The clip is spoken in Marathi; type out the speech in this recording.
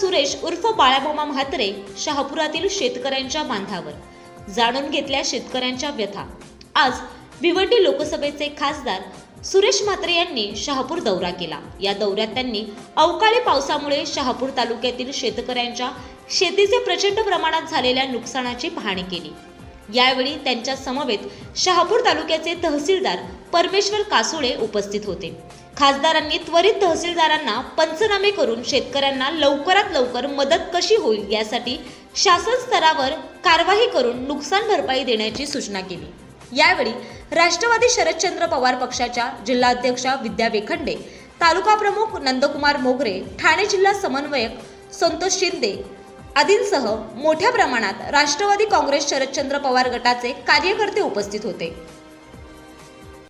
सुरेश उर्फ बाळाबोमा म्हात्रे शहापुरातील शेतकऱ्यांच्या बांधावर. जाणून घेतल्या शेतकऱ्यांच्या व्यथा. आज भिवंडी लोकसभेचे खासदार सुरेश म्हात्रे यांनी शहापूर दौरा केला. या दौऱ्यात त्यांनी अवकाळी पावसामुळे शहापूर तालुक्यातील शेतकऱ्यांच्या शेतीचे प्रचंड प्रमाणात झालेल्या नुकसानाची पाहणी केली. यावेळी त्यांच्या समवेत शहापूर तालुक्याचे तहसीलदार परमेश्वर कासुळे उपस्थित होते. खासदारांनी त्वरित तहसीलदारांना पंचनामे करून शेतकऱ्यांना लवकरात लवकर मदत कशी होईल यासाठी शासन स्तरावर कारवाई करून नुकसान भरपाई देण्याची सूचना केली. यावेळी राष्ट्रवादी शरदचंद्र पवार पक्षाच्या जिल्हाध्यक्षा विद्या वेखंडे तालुका प्रमुख नंदकुमार मोगरे ठाणे जिल्हा समन्वयक संतोष शिंदे आदींसह मोठ्या प्रमाणात राष्ट्रवादी काँग्रेस शरदचंद्र पवार गटाचे कार्यकर्ते उपस्थित होते.